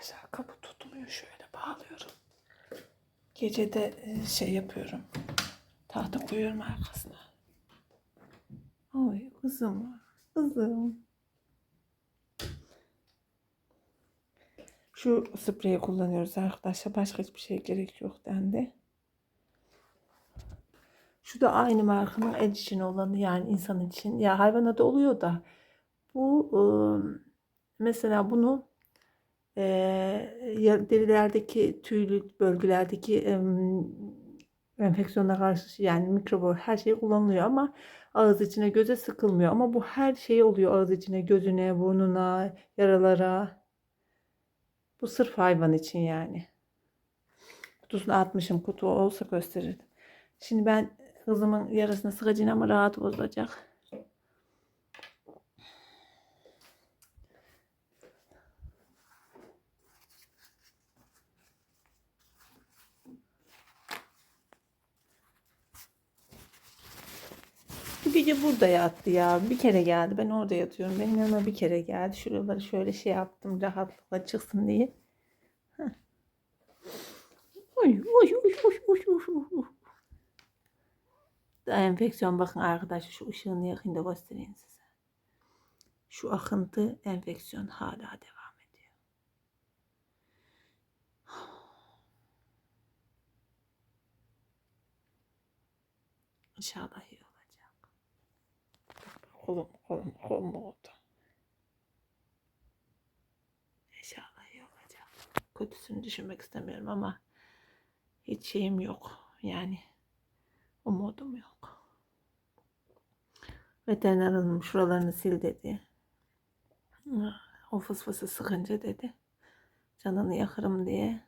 arkadaşlar kapı tutmuyor şöyle bağlıyorum. Gece de e, şey yapıyorum. Tahta koyuyorum arkasına. Oy kızım. Kızım. Şu spreyi kullanıyoruz arkadaşlar. Başka hiçbir şey gerek yok dendi. Şu da aynı markanın el için olanı yani insan için. Ya hayvana da oluyor da. Bu ıı, mesela bunu derilerdeki tüylü bölgelerdeki enfeksiyona karşı yani mikrobu her şey kullanılıyor ama ağız içine göze sıkılmıyor. Ama bu her şey oluyor ağız içine, gözüne, burnuna, yaralara. Bu sırf hayvan için yani. Kutusunu atmışım. Kutu olsa gösterirdim. Şimdi ben kızımın yarasına sıkacağım ama rahat bozulacak. Bu gece burada yattı ya. Bir kere geldi. Ben orada yatıyorum. Benim yanıma bir kere geldi. Şuraları şöyle şey yaptım. Rahatlıkla çıksın diye. Heh. Oy, oy, oy, oy, oy, oy, oy. Enfeksiyon bakın arkadaşlar şu ışığını yakın da göstereyim size. Şu akıntı enfeksiyon hala devam ediyor. İnşallah olacak. Kolum, kolum, kolum oldu. İnşallah iyi olacak. Kötüsünü düşünmek istemiyorum ama hiç şeyim yok. Yani umudum yok. Veteriner hanım şuralarını sil dedi. O fısfısı sıkınca dedi. Canını yakarım diye.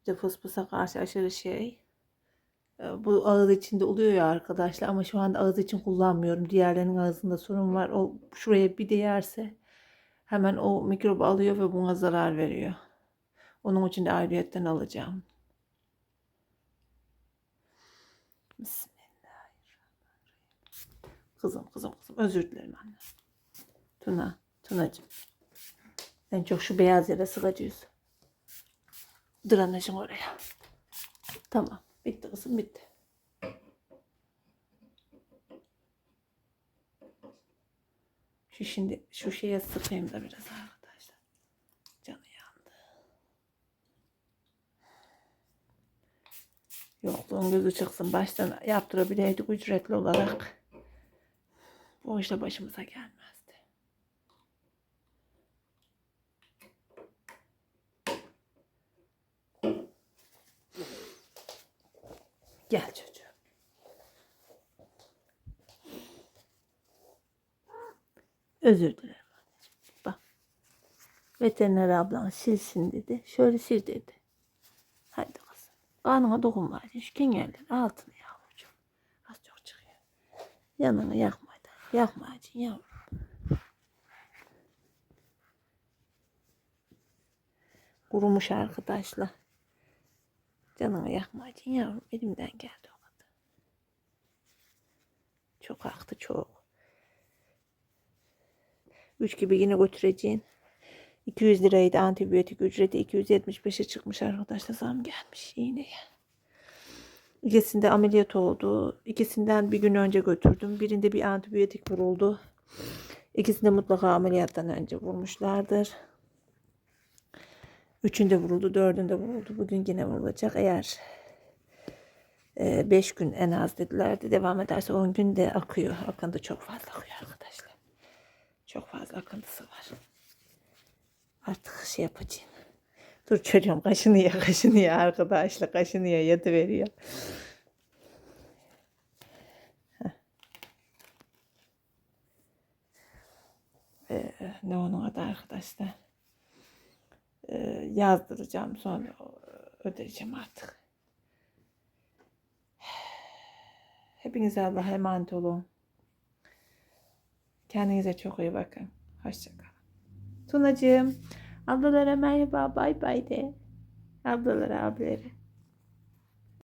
Bir de fısfısa karşı aşırı şey. E, Bu ağız içinde oluyor ya arkadaşlar ama şu anda ağız için kullanmıyorum. Diğerlerinin ağzında sorun var. O şuraya bir değerse hemen o mikrobu alıyor ve buna zarar veriyor. Onun için de ayrıyetten alacağım. Bismillahirrahmanirrahim. Kızım kızım kızım özür dilerim anne. Tuna, Tunacığım. En çok şu beyaz yere sıkacağız. Drenajın oraya. Tamam. Bitti kızım bitti. Şu şimdi şu şeye sıkayım da biraz arkadaşlar. Canı yandı. Yokluğun gözü çıksın. Baştan yaptırabileydik ücretli olarak. Bu işte başımıza gelmezdi. Gel çocuğum. Özür dilerim. Bak. Veteriner ablan silsin dedi. Şöyle sil dedi. Hadi kızım. Kanına dokunma. Şu kengerlerin altını yavrucuğum. Az çok çıkıyor. Yanını yakma da. Yakma acın yavrum. Kurumuş arkadaşlar. Canını yakma acın yavrum. Elimden geldi o kadar. Çok aktı çok. Üç gibi yine götüreceğin. 200 liraydı antibiyotik ücreti 275'e çıkmış arkadaşlar zam gelmiş iğneye. İkisinde ameliyat oldu. İkisinden bir gün önce götürdüm. Birinde bir antibiyotik vuruldu. İkisinde mutlaka ameliyattan önce vurmuşlardır. Üçünde vuruldu, dördünde vuruldu. Bugün yine vurulacak. Eğer 5 gün en az dedilerdi. Devam ederse 10 gün de akıyor. Akıntı çok fazla akıyor arkadaşlar. Çok fazla akıntısı var. Artık şey yapacağım. Dur çocuğum kaşınıyor kaşınıyor arkadaşlar. Kaşınıyor yadı veriyor. Ee, ne onun adı arkadaşlar. Yazdıracağım sonra ödeyeceğim artık. Hepinize Allah'a emanet olun. Kendinize çok iyi bakın. Hoşçakalın. Tunacığım, ablalara merhaba, bay bay de. Ablalara, abileri.